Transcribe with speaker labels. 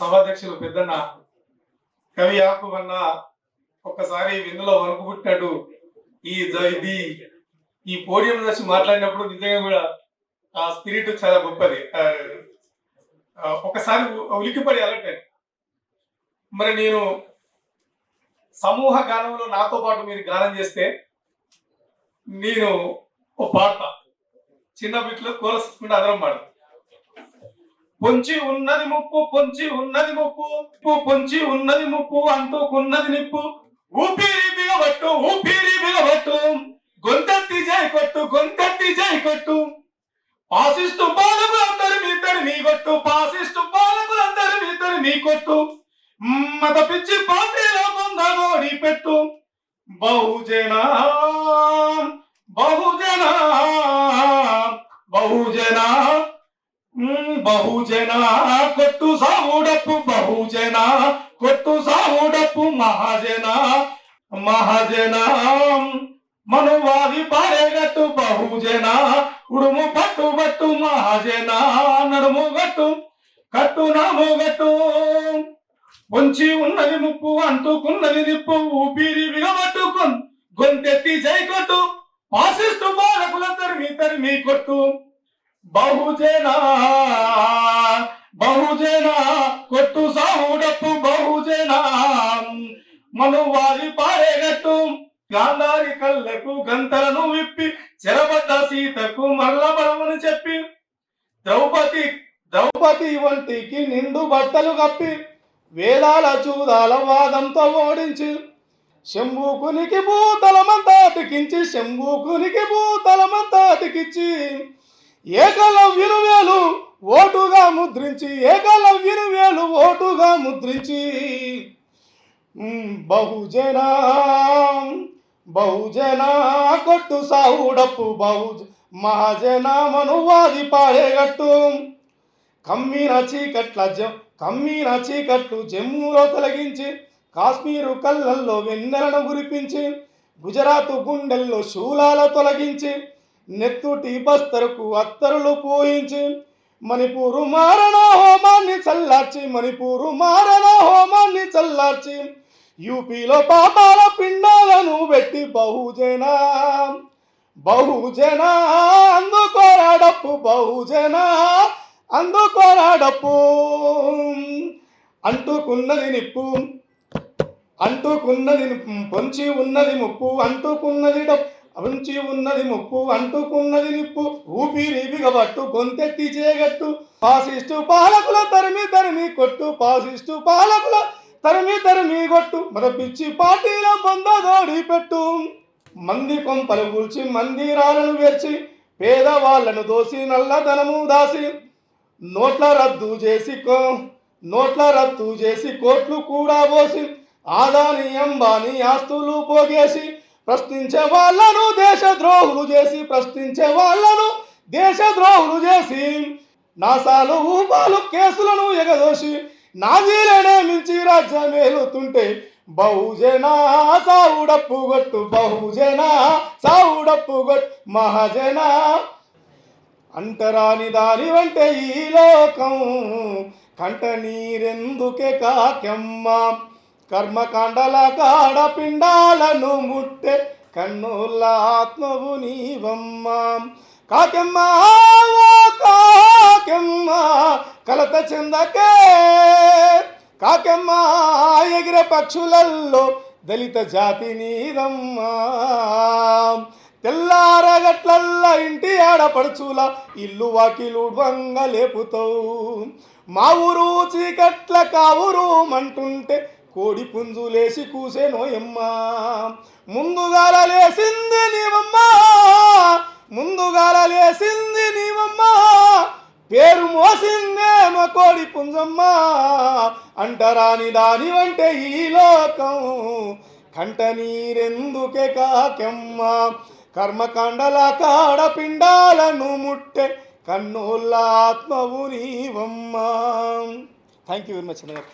Speaker 1: సభాధ్యక్షులు పెద్దన్న కవి యాకుబన్న ఒక్కసారి విందులో వణుకు పుట్టినట్టు ఈ ఇది ఈ పోడియం వచ్చి మాట్లాడినప్పుడు నిజంగా కూడా ఆ స్పిరిట్ చాలా గొప్పది. ఒకసారి ఉలికిపడి ఉలిక్కిపడి మరి నేను సమూహ గానంలో నాతో పాటు మీరు గానం చేస్తే నేను ఓ పాడతా. చిన్న బిట్లో కోరసుకుంటే అందరం పాడతాం. పొంచి ఉన్నది ముప్పు పొంచి ఉన్నది ముప్పు పొంచి ఉన్నది ముప్పు అంతకున్నది నిప్పు. ఊపిరి బిగబట్టు ఊపిరి బిగబట్టు గొంతెత్తి జై కొట్టు గొంతెత్తి జై కొట్టు. పాసిస్తూ పాలకులందరూ మీ మీ కొట్టు. పాసిస్తూ పాలకులందరూ మీ మీ కొట్టు. మత పిచ్చి పార్టీలో పొందగోడి పెట్టు. బహుజన బహుజన బహుజన. మ్, బహుజన కొట్టు సావుడప్పు బహుజన కొట్టు సావుడప్పు మహాజన మహాజన. మనువాది పారేగట్టు బహుజన. ఉడుము పట్టు బట్టు మహాజన. నడుము గట్టు కట్టు నాము గట్టు. పొంచి ఉన్నది ముప్పు అంటుకున్నది నిప్పు ఊపిరి బిగబట్టు గొంతెత్తి జై కొట్టు ఆశిస్తూ బాలకులందరు మీ తరిమి కొట్టు. బహుజన బహుజన కొట్టు సాహుడప్పు బహుజన. మనువారి పారేగట్టు గాంధారి కళ్ళకు గంతలను విప్పి చెరబడ్డ సీతకు మరల బలమని చెప్పి ద్రౌపది ద్రౌపది వంటికి నిండు బట్టలు కప్పి వేలాల చూదాల వాదంతో ఓడించి శంభూకునికి భూతలమంతా అతికించి శంభూకునికి భూతలమంతా అతికించి ఏకలవ్యును వేలు ఓటుగా ముద్రించి ఏకలవ్యును వేలు ఓటుగా ముద్రించి. బహుజన బహుజన కొట్టు సావుడప్పు బహుజ మహాజన మనువాది పాడేగట్టు. కమ్మిన చీకట్ల జ కమ్మిన చీకట్లు జమ్ములో తొలగించి కాశ్మీరు కళ్ళల్లో వెన్నెలను గురిపించి గుజరాత్ గుండెల్లో శూలాల తొలగించి నెత్తుటి బస్తరకు అత్తరులు పోయించి మణిపూరు మారణ హోమాన్ని చల్లార్చి మణిపూరు మారణ హోమాన్ని చల్లార్చి యూపీలో పాపాల పిండాలను పెట్టి బహుజన బహుజన అందుకోరాడప్పు బహుజన అందుకోరాడప్పు. అంటుకున్నది నిప్పు అంటుకున్నది నిప్పు, పొంచి ఉన్నది ముప్పు అంటుకున్నది డప్పు. ఉంచి ఉన్నది ముప్పు అంటుకున్నది నిప్పు. ఊపిరి బిగబట్టు గొంతెత్తి చేయగట్టు పాసిస్టు పాలకుల తరిమి తరిమి కొట్టు. పాసిస్టు పాలకుల తరిమి తరిమి కొట్టు. మన పిచ్చి పార్టీల బొందదోడి పెట్టు. మంది కొంపలు కూల్చి మందిరాలను వేర్చి పేదవాళ్ళను దోసి నల్లధనము దాసి. నోట్ల రద్దు చేసి కో నోట్ల రద్దు చేసి కోట్లు కూడా పోసి ఆదాని అంబాని ఆస్తులు పోగేసి ప్రశ్నించే వాళ్ళను దేశద్రోహులు చేసి ప్రశ్నించే వాళ్ళను దేశద్రోహులు చేసి నాసాలు ఊపాలు కేసులను ఎగదోసి నాజీలనే మించి రాజ్యం మేలుతుంటే బహుజన సావుడప్పు గొట్టు బహుజన సావుడప్పు గొట్టు మహాజన అంటరాని దాని వంటే ఈ లోకం కంట నీరెందుకే కాకెమ్మ? కర్మకాండల కాడ పిండాలను ముట్టె కన్నుల ఆత్మవు నీవమ్మ. కాకెమ్మ కాకెమ్మ కలత చెందకే. కాకెమ్మ ఎగిరే పక్షులల్లో దళిత జాతి నీదమ్మా. తెల్లారగట్లల్లా ఇంటి ఆడపడుచుల ఇల్లు వాకిలు వంగ లేపుతావు మా ఊరు చీకట్ల కావురు అంటుంటే కోడి పుంజులేసి కూసేనోయమ్మా ముందుగాల లేసింది నీవమ్మా. ముందుగాల లేసింది నీవమ్మా. పేరు మోసిందేమో కోడి పుంజమ్మా. అంటరాని దాని వంటే ఈ లోకం. కంట నీరెందుకే కాకెమ్మ. కర్మకాండల కాడపిండాలను ముట్టె ఆత్మవు నీవమ్మ. థ్యాంక్ యూ వెరీ మచ్ అన్నగారు